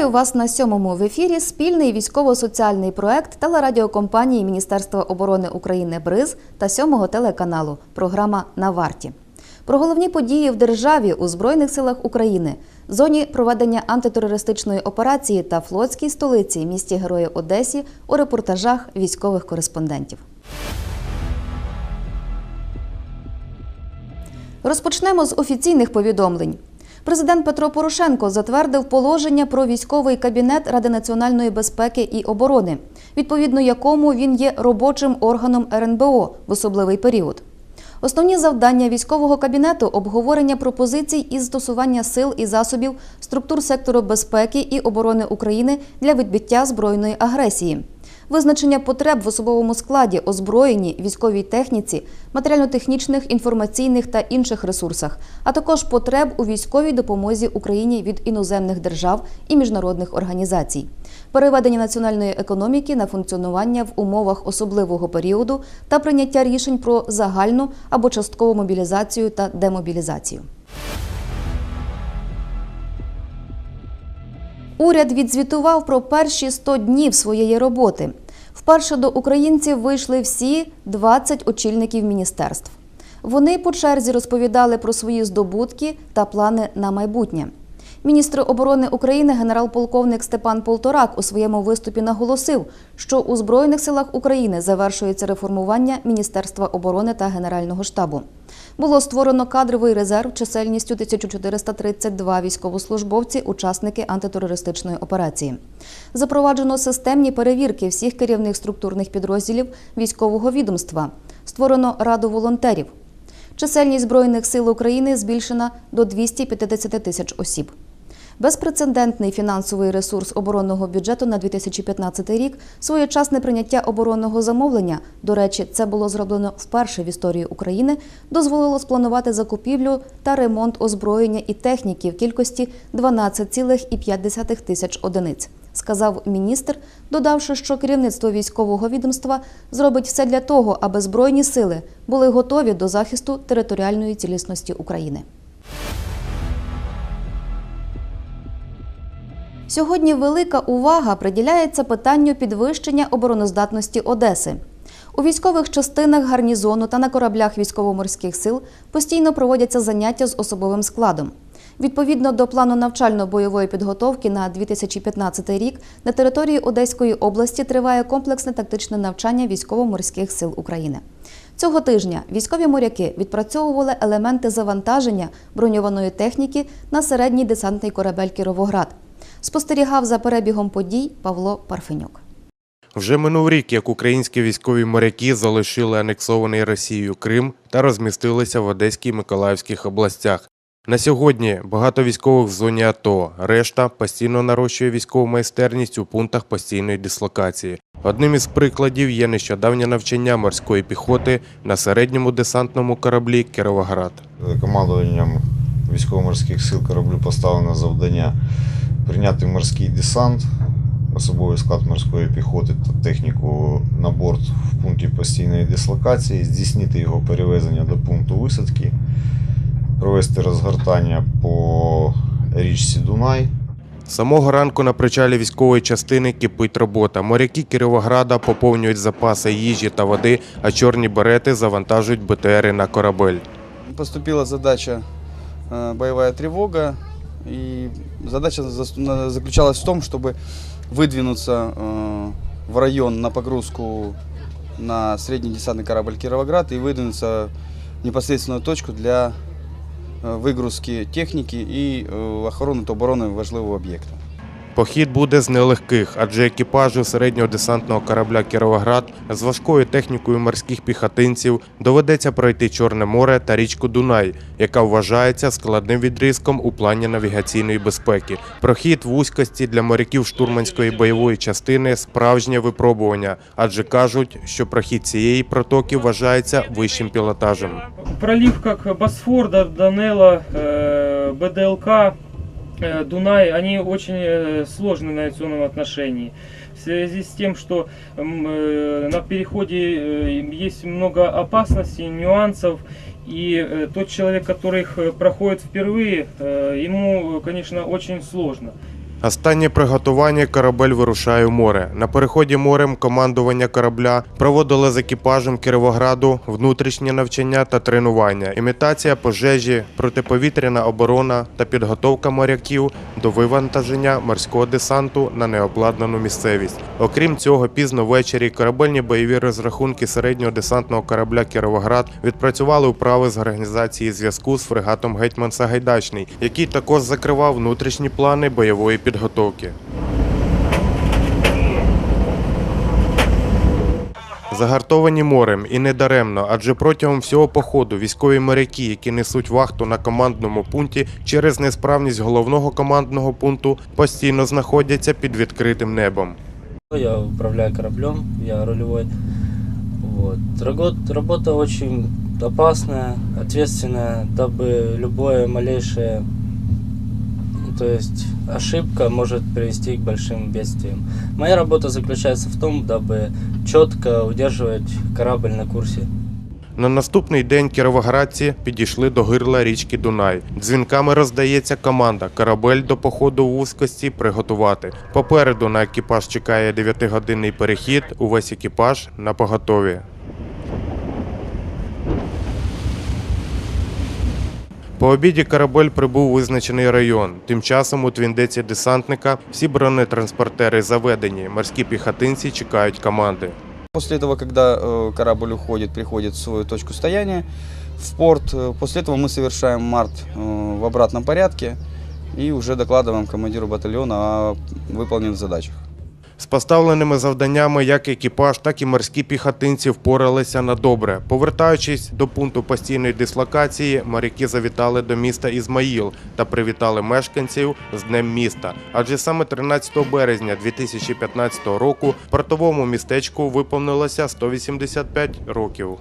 Вітаю вас на сьомому в ефірі спільний військово-соціальний проект телерадіокомпанії Міністерства оборони України БРИЗ та сьомого телеканалу. Програма на варті. Про головні події в державі у Збройних силах України, зоні проведення антитерористичної операції та флотській столиці місті Герої Одесі у репортажах військових кореспондентів. Розпочнемо з офіційних повідомлень. Президент Петро Порошенко затвердив положення про військовий кабінет Ради національної безпеки і оборони, відповідно якому він є робочим органом РНБО в особливий період. Основні завдання військового кабінету обговорення пропозицій із стосування сил і засобів структур сектору безпеки і оборони України для відбиття збройної агресії. Визначення потреб в особовому складі, озброєнні, військовій техніці, матеріально-технічних, інформаційних та інших ресурсах, а також потреб у військовій допомозі Україні від іноземних держав і міжнародних організацій, переведення національної економіки на функціонування в умовах особливого періоду та прийняття рішень про загальну або часткову мобілізацію та демобілізацію. Уряд відзвітував про перші 100 днів своєї роботи. Вперше до українців вийшли всі 20 очільників міністерств. Вони по черзі розповідали про свої здобутки та плани на майбутнє. Міністр оборони України генерал-полковник Степан Полторак у своєму виступі наголосив, що у Збройних силах України завершується реформування Міністерства оборони та Генерального штабу. Було створено кадровий резерв чисельністю 1432 військовослужбовці, учасники антитерористичної операції. Запроваджено системні перевірки всіх керівних структурних підрозділів військового відомства. Створено раду волонтерів. Чисельність Збройних сил України збільшена до 250 тисяч осіб. Безпрецедентний фінансовий ресурс оборонного бюджету на 2015 рік, своєчасне прийняття оборонного замовлення, до речі, це було зроблено вперше в історії України, дозволило спланувати закупівлю та ремонт озброєння і техніки в кількості 12,5 тисяч одиниць. Сказав міністр, додавши, що керівництво військового відомства зробить все для того, аби збройні сили були готові до захисту територіальної цілісності України. Сьогодні велика увага приділяється питанню підвищення обороноздатності Одеси. У військових частинах гарнізону та на кораблях військово-морських сил постійно проводяться заняття з особовим складом. Відповідно до плану навчально-бойової підготовки на 2015 рік на території Одеської області триває комплексне тактичне навчання військово-морських сил України. Цього тижня військові моряки відпрацьовували елементи завантаження броньованої техніки на середній десантний корабель Кіровоград. Спостерігав за перебігом подій Павло Парфенюк. Вже минув рік, як українські військові моряки залишили анексований Росією Крим та розмістилися в Одеській і Миколаївських областях. На сьогодні багато військових в зоні АТО, решта постійно нарощує військову майстерність у пунктах постійної дислокації. Одним із прикладів є нещодавнє навчання морської піхоти на середньому десантному кораблі Кіровоград. Командуванням військово-морських сил кораблю поставлено завдання прийняти морський десант, особовий склад морської піхоти та техніку на борт в пункті постійної дислокації, здійснити його перевезення до пункту висадки, провести розгортання по річці Дунай. З Самого ранку на причалі військової частини кипить робота. Моряки Кіровограда поповнюють запаси їжі та води, а чорні берети завантажують БТРи на корабель. Поступила задача э, боевая тревога, и задача зас- на- заключалась в том, чтобы выдвинуться э, в район на погрузку на средний десантный корабль Кировоград и выдвинуться в непосредственную точку для э, выгрузки техники и э, охорони та оборони важливого об'єкта. Похід буде з нелегких, адже екіпажу середнього десантного корабля Кіровоград з важкою технікою морських піхотинців доведеться пройти Чорне море та річку Дунай, яка вважається складним відрізком у плані навігаційної безпеки. Прохід вузькості для моряків штурманської бойової частини справжнє випробування, адже кажуть, що прохід цієї протоки вважається вищим пілотажем. Пролив как Босфор, Данела, э, БДЛК, Дунай, они очень э, сложны в навигационном отношении. В связи с тем, что м, э, на переходе э, есть много опасностей, нюансов, и э, тот человек, который их э, проходит впервые, э, ему, э, конечно, очень сложно. Останнє приготування корабель вирушає у море. На переході морем командування корабля проводило з екіпажем Кіровограду внутрішнє навчання та тренування, імітація пожежі, протиповітряна оборона та підготовка моряків до вивантаження морського десанту на необладнану місцевість. Окрім цього, пізно ввечері корабельні бойові розрахунки середнього десантного корабля Кіровоград відпрацювали вправи з організації зв'язку з фрегатом Гетьман Сагайдачний, який також закривав внутрішні плани бойової підготовки. Загартовані морем і не даремно, адже протягом всього походу військові моряки, які несуть вахту на командному пункті через несправність головного командного пункту, постійно знаходяться під відкритим небом. Я управляю кораблем, я рулевой. Вот. Рагот- Работа очень опасная, ответственная, дабы любое малейшее, то есть ошибка может привести к большим бедствиям. Моя работа заключается в том, дабы четко удерживать корабль на курсе. На наступний день кіровоградці підійшли до гирла річки Дунай. Дзвінками роздається команда корабель до походу в вузькості приготувати. Попереду на екіпаж чекає 9-годинний перехід. Увесь екіпаж на поготові. По обіді корабель прибув у визначений район. Тим часом у твіндеці десантника всі бронетранспортери заведені. Морські піхотинці чекають команди. После этого, когда э, корабль уходит, приходит в свою точку стояния, в порт, э, после этого мы совершаем март э, в обратном порядке и уже докладываем командиру батальона о выполненных задачах. З поставленими завданнями як екіпаж, так і морські піхотинці впоралися на добре. Повертаючись до пункту постійної дислокації, моряки завітали до міста Ізмаїл та привітали мешканців з Днем міста. Адже саме 13 березня 2015 року портовому містечку виповнилося 185 років.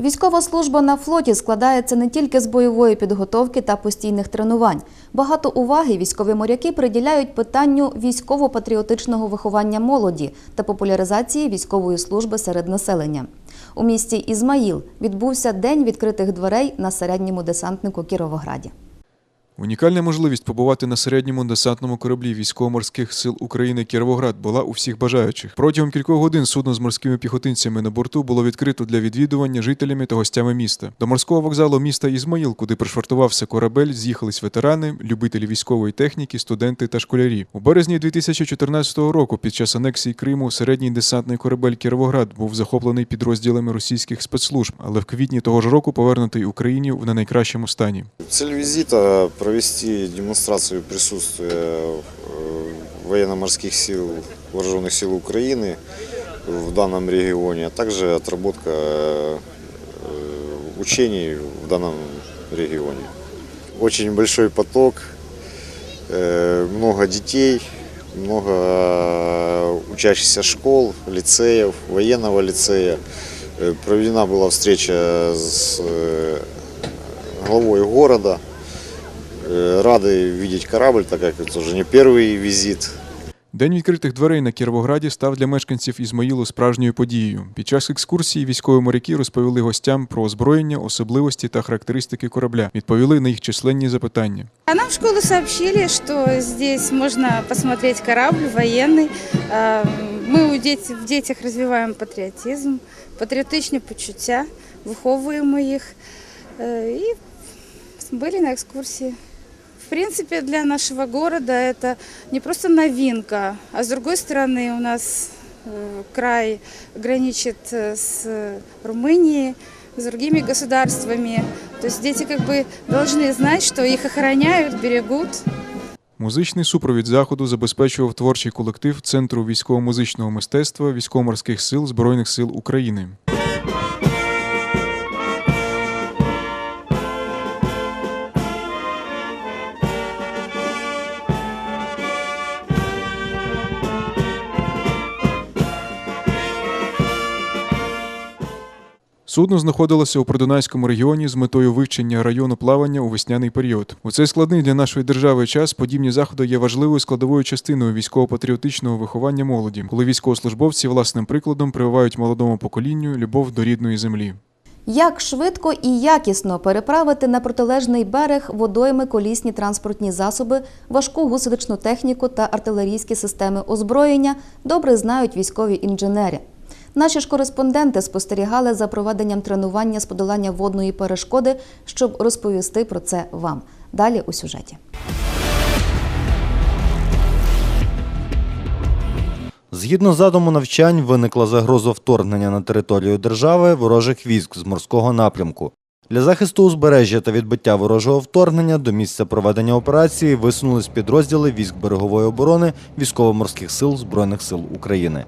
Військова служба на флоті складається не тільки з бойової підготовки та постійних тренувань. Багато уваги військові моряки приділяють питанню військово-патріотичного виховання молоді та популяризації військової служби серед населення. У місті Ізмаїл відбувся День відкритих дверей на середньому десантнику Кіровограді. Унікальна можливість побувати на середньому десантному кораблі військово-морських сил України Кіровоград була у всіх бажаючих. Протягом кількох годин судно з морськими піхотинцями на борту було відкрито для відвідування жителями та гостями міста. До морського вокзалу міста Ізмаїл, куди пришвартувався корабель, з'їхались ветерани, любителі військової техніки, студенти та школярі. У березні 2014 року, під час анексії Криму, середній десантний корабель Кіровоград був захоплений підрозділами російських спецслужб, але в квітні того ж року повернутий Україні в не найкращому стані. Цель визита – провести демонстрацию присутствия э, военно-морских сил, вооруженных сил Украины в данном регионе, а также отработка э, учений в данном регионе. Очень большой поток, э, много детей, много э, учащихся школ, лицеев, военного лицея. Э, Проведена была встреча с э, главой города. Э, Рады видеть корабль, так как это уже не первый визит День відкритих дверей на Кіровограді став для мешканців Ізмаїлу справжньою подією. Під час екскурсії військові моряки розповіли гостям про озброєння, особливості та характеристики корабля, відповіли на їх численні запитання. А нам в школу сообщили, что здесь можно посмотреть корабль военный. А, Мы у дети- в детях развиваем патриотизм, патріотичні почуття, виховуємо їх. Е, І были на экскурсии. В принципе, для нашего города это не просто новинка, а с другой стороны у нас э, край граничит э, с Румынией, с другими государствами. То есть дети как бы должны знать, что их охраняют, берегут. Музичний супровід заходу забезпечував творчий колектив Центру військово-музичного мистецтва військово-морських сил Збройних сил України. Судно знаходилося у Придунайському регіоні з метою вивчення району плавання у весняний період. У цей складний для нашої держави час подібні заходи є важливою складовою частиною військово-патріотичного виховання молоді, коли військовослужбовці власним прикладом прививають молодому поколінню любов до рідної землі. Як швидко і якісно переправити на протилежний берег водойми колісні транспортні засоби, важку гусеничну техніку та артилерійські системи озброєння добре знають військові інженери. Наші ж кореспонденти спостерігали за проведенням тренування з подолання водної перешкоди, щоб розповісти про це вам. Далі у сюжеті. Згідно задуму навчань, виникла загроза вторгнення на територію держави ворожих військ з морського напрямку. Для захисту узбережжя та відбиття ворожого вторгнення до місця проведення операції висунулись підрозділи військ берегової оборони військово-морських сил Збройних сил України.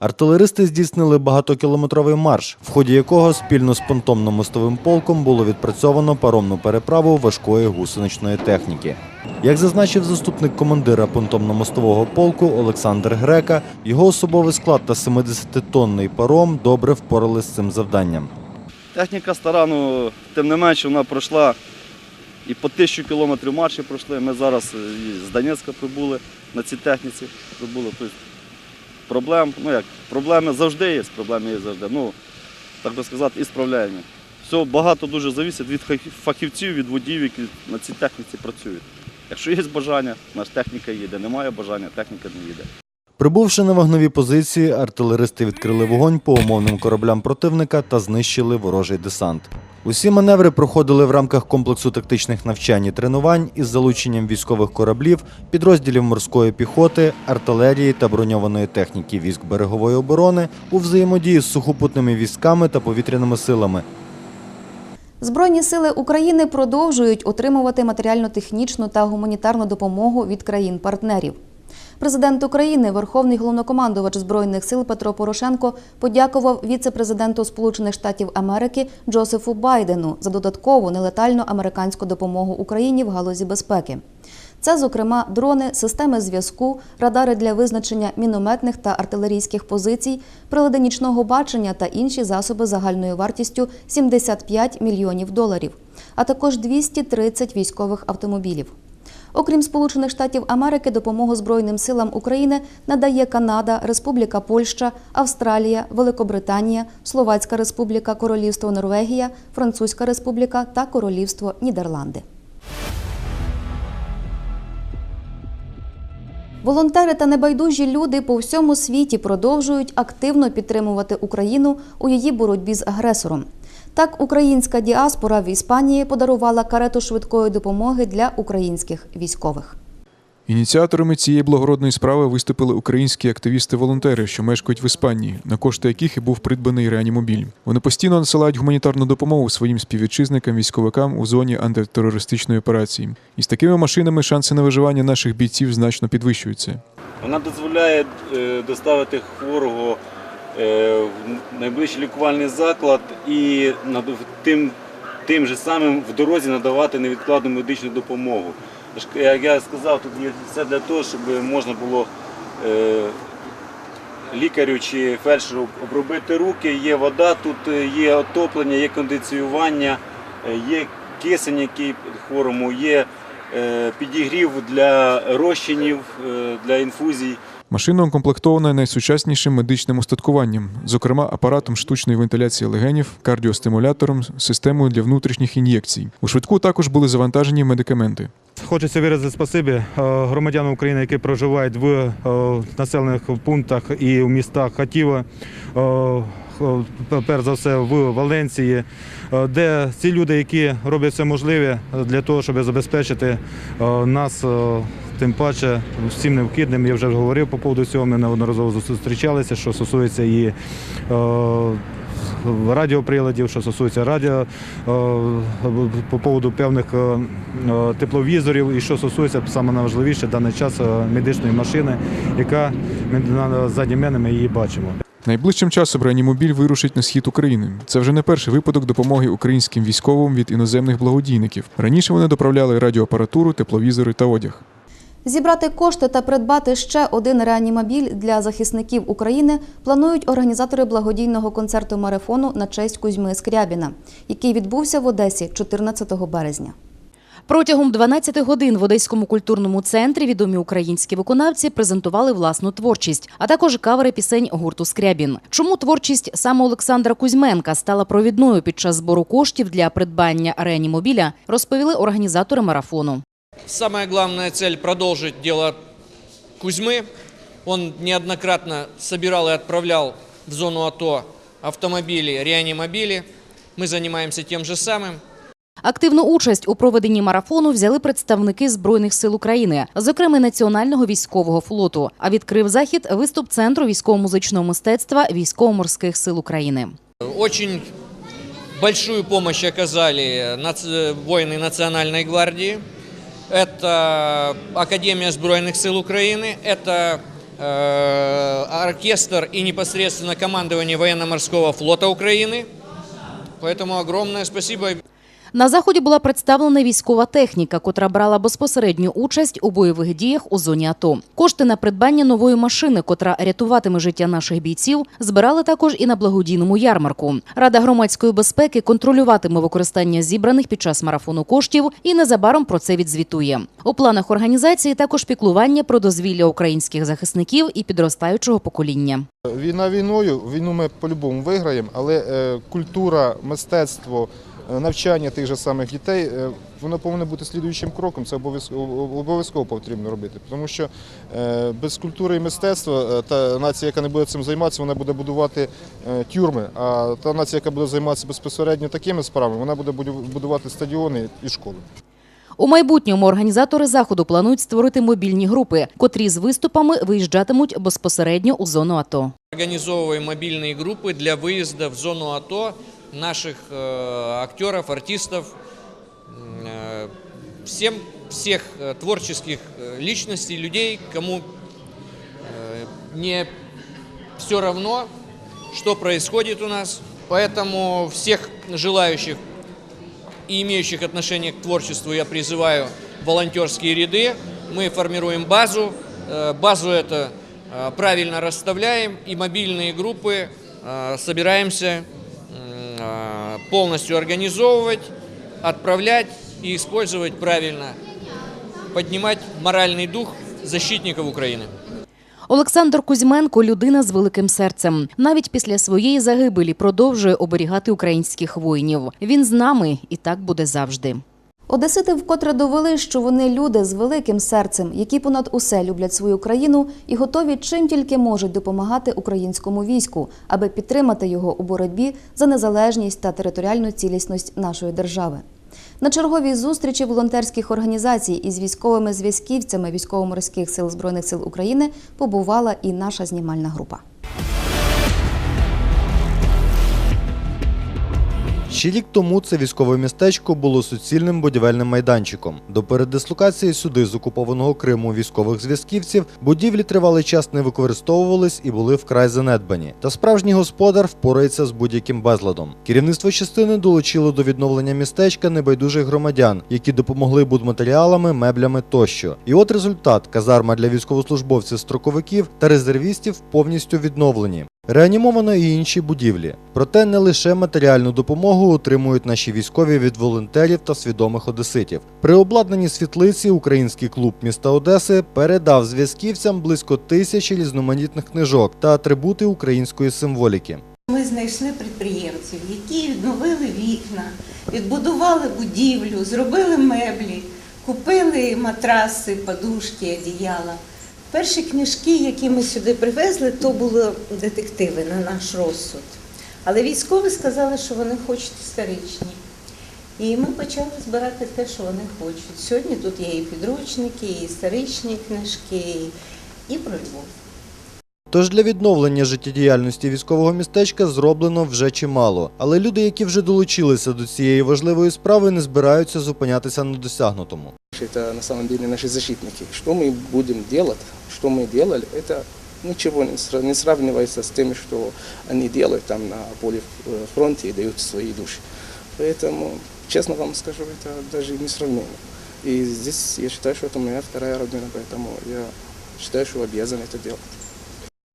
Артилеристи здійснили багатокілометровий марш, в ході якого спільно з понтонно-мостовим полком було відпрацьовано паромну переправу важкої гусеничної техніки. Як зазначив заступник командира понтонно-мостового полку Олександр Грека, його особовий склад та 70-тонний паром добре впоралися з цим завданням. Техніка стара, ну тим не менше вона пройшла і по тисячу кілометрів марші пройшли. Ми зараз е, з Донецька прибули на цій техніці. Прибули. Проблем, ну як, проблеми завжди є, проблеми є завжди. Ну, так би сказати, і справляємо. Все багато дуже залежить від фахівців, від водіїв, які на цій техніці працюють. Якщо є бажання, наша техніка їде. Немає бажання, техніка не їде. Прибувши на вогнові позиції, артилеристи відкрили вогонь по умовним кораблям противника та знищили ворожий десант. Усі маневри проходили в рамках комплексу тактичних навчань і тренувань із залученням військових кораблів, підрозділів морської піхоти, артилерії та броньованої техніки військ берегової оборони у взаємодії з сухопутними військами та повітряними силами, Збройні сили України продовжують отримувати матеріально-технічну та гуманітарну допомогу від країн-партнерів. Президент України, Верховний головнокомандувач Збройних сил Петро Порошенко подякував віце-президенту Сполучених Штатів Америки Джозефу Байдену за додаткову нелетальну американську допомогу Україні в галузі безпеки. Це, зокрема, дрони, системи зв'язку, радари для визначення мінометних та артилерійських позицій, прилади нічного бачення та інші засоби загальною вартістю 75 мільйонів доларів, а також 230 військових автомобілів. Окрім Сполучених Штатів Америки, допомогу Збройним силам України надає Канада, Республіка Польща, Австралія, Великобританія, Словацька Республіка, Королівство Норвегія, Французька Республіка та Королівство Нідерланди. Волонтери та небайдужі люди по всьому світі продовжують активно підтримувати Україну у її боротьбі з агресором. Так, українська діаспора в Іспанії подарувала карету швидкої допомоги для українських військових. Ініціаторами цієї благородної справи виступили українські активісти-волонтери, що мешкають в Іспанії, на кошти яких і був придбаний реанімобіль. Вони постійно надсилають гуманітарну допомогу своїм співвітчизникам, військовикам у зоні антитерористичної операції. І з такими машинами шанси на виживання наших бійців значно підвищуються. Вона дозволяє е, доставити хворого в найближчий лікувальний заклад і тим, тим же самим в дорозі надавати невідкладну медичну допомогу. Як я сказав, тут є все для того, щоб можна було е, лікарю чи фельдшеру обробити руки. Є вода, тут е, є отоплення, є кондиціювання, е, є кисень, який хворому, є е, підігрів для розчинів, е, для інфузій. Машина укомплектована найсучаснішим медичним устаткуванням, зокрема апаратом штучної вентиляції легенів, кардіостимулятором, системою для внутрішніх ін'єкцій. У швидку також були завантажені медикаменти. Хочеться виразити спасибі е, громадянам України, які проживають в е, населених пунктах і в містах Хатіва, е, перш за все в Валенції, де ці люди, які роблять все можливе для того, щоб забезпечити нас. Тим паче всім необхідним, я вже говорив по поводу цього, ми неодноразово зустрічалися, що стосується і е, радіоприладів, що стосується радіо, е, по поводу певних е, тепловізорів і що стосується саме найважливіше в даний час медичної машини, яка ми задні мене ми її бачимо. Найближчим часом реанімобіль вирушить на схід України. Це вже не перший випадок допомоги українським військовим від іноземних благодійників. Раніше вони доправляли радіоапаратуру, тепловізори та одяг. Зібрати кошти та придбати ще один реанімобіль для захисників України планують організатори благодійного концерту марафону на честь Кузьми Скрябіна, який відбувся в Одесі 14 березня. Протягом 12 годин в Одеському культурному центрі відомі українські виконавці презентували власну творчість, а також кавери пісень гурту Скрябін. Чому творчість саме Олександра Кузьменка стала провідною під час збору коштів для придбання реанімобіля, розповіли організатори марафону. Самая главная цель – продолжить дело Кузьмы. Он неоднократно собирал и отправлял в зону АТО автомобили, реанимобили. Мы занимаемся тем же самым. Активну участь у проведенні марафону взяли представники збройних сил України, зокрема Національного військового флоту. А відкрив захід виступ центру військово-музичного мистецтва військово-морських сил України. Очень большую помощь оказали нац- воины Национальной гвардии. Это Академия сбройных сил Украины, это э, оркестр и непосредственно командование военно-морского флота Украины. Поэтому огромное спасибо. На заході була представлена військова техніка, котра брала безпосередню участь у бойових діях у зоні АТО. Кошти на придбання нової машини, котра рятуватиме життя наших бійців, збирали також і на благодійному ярмарку. Рада громадської безпеки контролюватиме використання зібраних під час марафону коштів і незабаром про це відзвітує. У планах організації також піклування про дозвілля українських захисників і підростаючого покоління. Війна війною, війну ми по-любому виграємо, але е, культура, мистецтво, навчання тих же самих дітей, е, воно повинно бути слідуючим кроком. Це обов'язково обов'язково потрібно робити. Тому що е, без культури і мистецтва е, та нація, яка не буде цим займатися, вона буде будувати е, тюрми. А та нація, яка буде займатися безпосередньо такими справами, вона буде будю- будувати стадіони і школи. У майбутньому організатори заходу планують створити мобільні групи, котрі з виступами виїжджатимуть безпосередньо у зону АТО. Организовываем мобильные группы для выезда в зону АТО Наших э, актеров, артистов, э, всем, всех э, творческих личностей, людей, кому не все равно, что происходит у нас. Поэтому всех желающих и имеющих отношение к творчеству я призываю в волонтерские ряды. Мы формируем базу. Базу это правильно расставляем и мобильные группы собираемся полностью организовывать, отправлять и использовать правильно, поднимать моральный дух защитников Украины. Олександр Кузьменко людина з великим серцем. Навіть після своєї загибелі продовжує оберігати українських воїнів. Він з нами і так буде завжди. Одесити вкотре довели, що вони люди з великим серцем, які понад усе люблять свою країну і готові чим тільки можуть допомагати українському війську, аби підтримати його у боротьбі за незалежність та територіальну цілісність нашої держави. На черговій зустрічі волонтерських організацій із військовими зв'язківцями військово-морських сил збройних сил України побувала і наша знімальна група. Ще рік тому це військове містечко було суцільним будівельним майданчиком. До передислокації сюди з окупованого Криму військових зв'язківців будівлі тривалий час не використовувались і були вкрай занедбані. Та справжній господар впорається з будь-яким безладом. Керівництво частини долучило до відновлення містечка небайдужих громадян, які допомогли будматеріалами, меблями тощо. І от результат: казарма для військовослужбовців, строковиків та резервістів повністю відновлені. Реанімовано і інші будівлі. Проте не лише матеріальну допомогу отримують наші військові від волонтерів та свідомих одеситів. При обладнанні світлиці український клуб міста Одеси передав зв'язківцям близько тисячі різноманітних книжок та атрибути української символіки. Ми знайшли підприємців, які відновили вікна, відбудували будівлю, зробили меблі, купили матраси, подушки, одіяла. Перші книжки, які ми сюди привезли, то були детективи на наш розсуд. Але військові сказали, що вони хочуть історичні. І ми почали збирати те, що вони хочуть. Сьогодні тут є і підручники, і історичні книжки, і про Львов. Тож для відновлення життєдіяльності військового містечка зроблено вже чимало. Але люди, які вже долучилися до цієї важливої справи, не збираються зупинятися на досягнутому. Это на самом деле наши защитники. Что мы будем делать, что мы делали, это ничего не сра- не сравнивается с тем, что они делают там на поле э, фронте и дают свои души. Поэтому, честно вам скажу, это даже не сравнимо. И здесь я считаю, что это моя вторая родина, поэтому я считаю, что обязан это делать.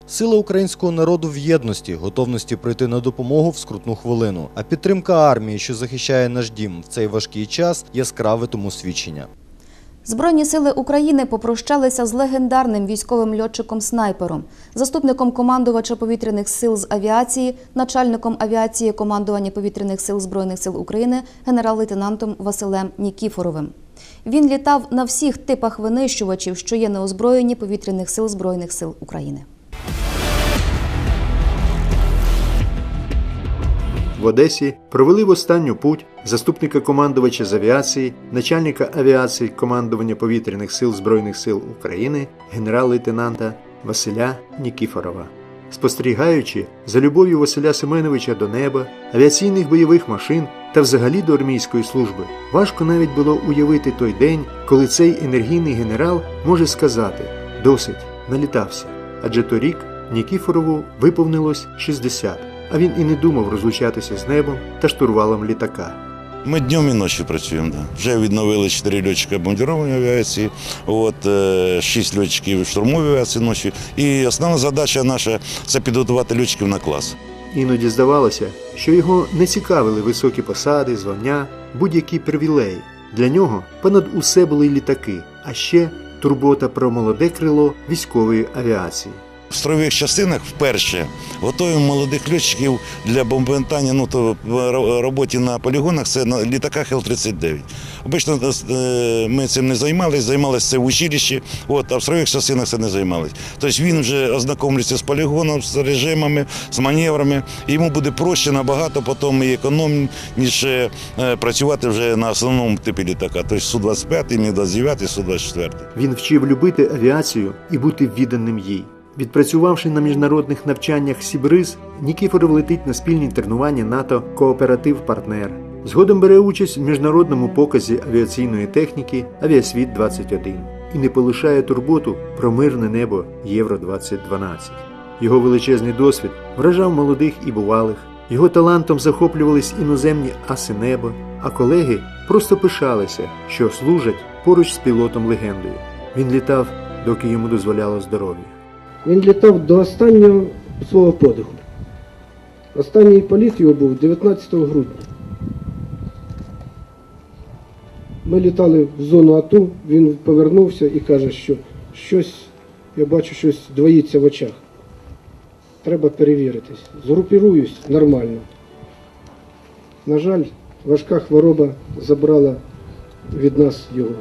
Сила українського народу в єдності, готовності прийти на допомогу в скрутну хвилину. А підтримка армії, що захищає наш дім в цей важкий час, яскраве тому свідчення. Збройні сили України попрощалися з легендарним військовим льотчиком-снайпером, заступником командувача повітряних сил з авіації, начальником авіації командування повітряних сил Збройних сил України генерал-лейтенантом Василем Нікіфоровим. Він літав на всіх типах винищувачів, що є на озброєнні повітряних сил Збройних сил України. В Одесі провели в останню путь заступника командувача з авіації, начальника авіації командування повітряних сил Збройних сил України генерал-лейтенанта Василя Нікіфорова. Спостерігаючи за любов'ю Василя Семеновича до неба, авіаційних бойових машин та взагалі до армійської служби, важко навіть було уявити той день, коли цей енергійний генерал може сказати досить, налітався. Адже торік Нікіфорову виповнилось 60, а він і не думав розлучатися з небом та штурвалом літака. Ми днем і ночі працюємо. Да. Вже відновили 4 льотчика бомбардирової авіації, от, 6 льотчиків штурмової авіації ночі. І основна задача наша це підготувати льотчиків на клас. Іноді здавалося, що його не цікавили високі посади, звання, будь-які привілеї. Для нього понад усе були літаки, а ще турбота про молоде крило військової авіації. В строєвих частинах вперше готуємо молодих льотчиків для бомбардування, ну то роботі на полігонах це на літаках Л-39. Обично е, ми цим не займалися, займалися це в училищі, от, а в строєвих частинах це не займалися. Тобто він вже ознакомлюється з полігоном, з режимами, з маневрами. Йому буде проще набагато потім і економніше е, працювати вже на основному типі літака. Тобто Су-25, Мі-29, Су-24. Він вчив любити авіацію і бути відданим їй. Відпрацювавши на міжнародних навчаннях Сібриз, Нікіфоров летить на спільні тренування НАТО Кооператив Партнер. Згодом бере участь в міжнародному показі авіаційної техніки Авіасвіт 21 і не полишає турботу про мирне небо Євро 2012. Його величезний досвід вражав молодих і бувалих. Його талантом захоплювались іноземні аси неба, а колеги просто пишалися, що служать поруч з пілотом легендою. Він літав, доки йому дозволяло здоров'я. Він літав до останнього свого подиху. Останній політ його був 19 грудня. Ми літали в зону АТО, він повернувся і каже, що щось, я бачу, щось двоїться в очах. Треба перевіритись. Згрупіруюсь нормально. На жаль, важка хвороба забрала від нас його.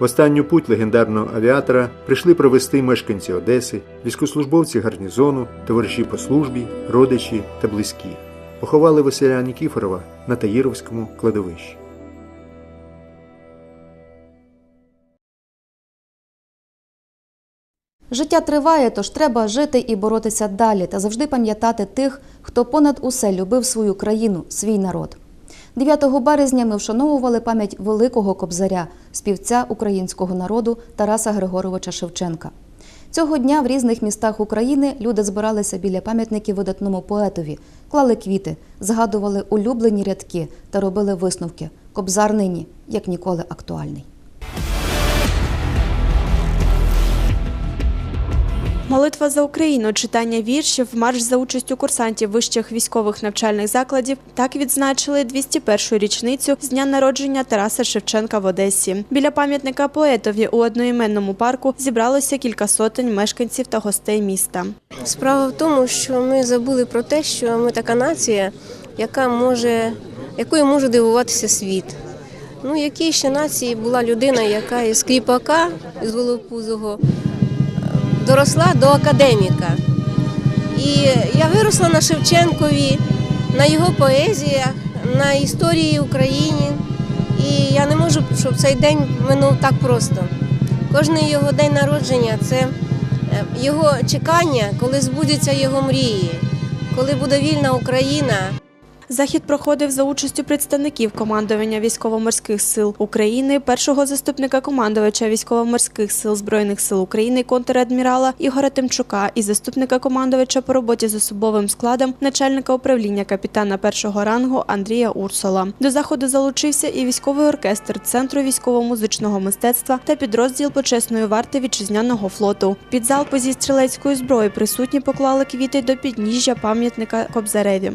В останню путь легендарного авіатора прийшли провести мешканці Одеси, військослужбовці гарнізону, товариші по службі, родичі та близькі. Поховали Василя Нікіфорова на Таїровському кладовищі. Життя триває, тож треба жити і боротися далі та завжди пам'ятати тих, хто понад усе любив свою країну, свій народ. 9 березня ми вшановували пам'ять великого кобзаря, співця українського народу Тараса Григоровича Шевченка. Цього дня в різних містах України люди збиралися біля пам'ятників видатному поетові, клали квіти, згадували улюблені рядки та робили висновки. Кобзар нині як ніколи актуальний. Молитва за Україну, читання віршів, марш за участю курсантів вищих військових навчальних закладів так відзначили 201-ю річницю з дня народження Тараса Шевченка в Одесі. Біля пам'ятника поетові у одноіменному парку зібралося кілька сотень мешканців та гостей міста. Справа в тому, що ми забули про те, що ми така нація, яка може, якою може дивуватися світ. Ну, якій ще нації була людина, яка із кріпака, із голопузого, доросла до академіка. І я виросла на Шевченкові, на його поезіях, на історії України. І я не можу, щоб цей день минув так просто. Кожний його день народження це е, його чекання, коли збудяться його мрії, коли буде вільна Україна. Захід проходив за участю представників командування військово-морських сил України, першого заступника командувача військово-морських сил Збройних сил України контрадмірала Ігоря Тимчука і заступника командувача по роботі з особовим складом начальника управління капітана першого рангу Андрія Урсола. До заходу залучився і військовий оркестр Центру військово-музичного мистецтва та підрозділ почесної варти вітчизняного флоту. Під залпи зі стрілецької зброї присутні поклали квіти до підніжжя пам'ятника Кобзареві.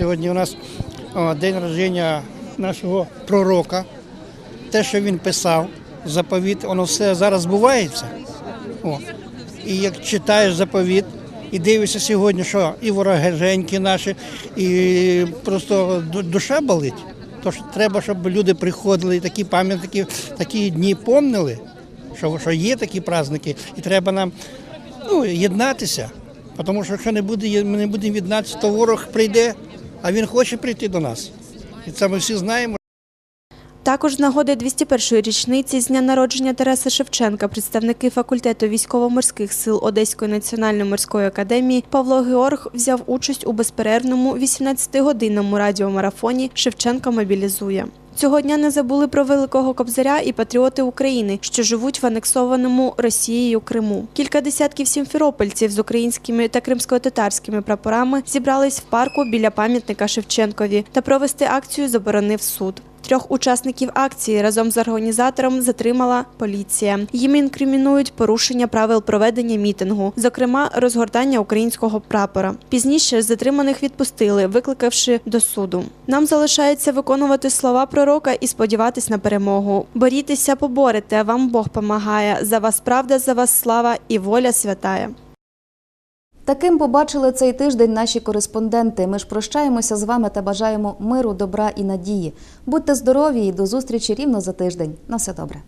Сьогодні у нас день народження нашого пророка. Те, що він писав, заповіт, воно все зараз збувається. О. І як читаєш заповіт і дивишся сьогодні, що і ворогеженьки наші, і просто душа болить. Тож треба, щоб люди приходили і такі пам'ятники, такі дні помнили, що, що є такі праздники, і треба нам ну, єднатися. Тому що якщо не буде, ми не будемо єднатися, то ворог прийде, а він хоче прийти до нас. І це ми всі знаємо. Також з нагоди 201-ї річниці з дня народження Тараса Шевченка представники факультету військово-морських сил Одеської національної морської академії Павло Георг взяв участь у безперервному 18-годинному радіомарафоні Шевченка мобілізує. Цього дня не забули про великого кобзаря і патріоти України, що живуть в анексованому Росією Криму. Кілька десятків сімферопольців з українськими та кримсько-татарськими прапорами зібрались в парку біля пам'ятника Шевченкові та провести акцію заборонив суд. Трьох учасників акції разом з організатором затримала поліція. Їм інкримінують порушення правил проведення мітингу, зокрема розгортання українського прапора. Пізніше затриманих відпустили, викликавши до суду. Нам залишається виконувати слова пророка і сподіватись на перемогу. Борітеся, поборете, вам Бог помагає. За вас правда, за вас слава і воля святая. Таким побачили цей тиждень наші кореспонденти. Ми ж прощаємося з вами та бажаємо миру, добра і надії. Будьте здорові і до зустрічі рівно за тиждень. На все добре.